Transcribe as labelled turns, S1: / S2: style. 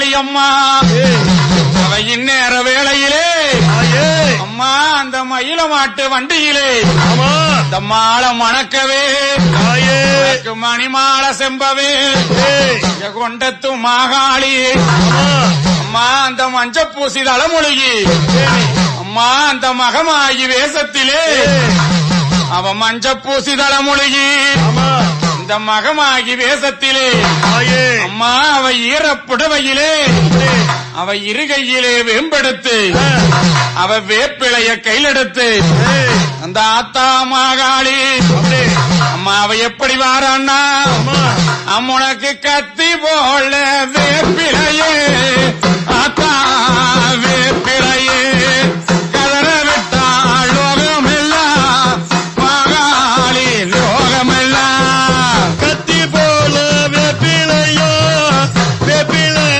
S1: மகாளி அம்மா. அவ இந்நேர வேளையிலே அம்மா அந்த மயில மாட்டு வண்டியிலே அந்த மாலை மணக்கவே. மணிமாலை செம்பவே. கொண்டத்து மாகாளி அம்மா அந்த மஞ்ச பூசி தலைமொழிகி. அம்மா அந்த மகமாயி வேஷத்திலே அவ மஞ்ச பூசி தலைமொழிகி
S2: ஆமா.
S1: இந்த மகமாகி அவ ஈரப்புடவையிலே அவ இருகையிலே வேம்பெடுத்து அவ வேப்பிளைய கையிலெடுத்து அந்த ஆத்தா மாகாளி அம்மா அவ எப்படி வாரான்னா அம்முனக்கு கத்தி போல வேப்பிளையே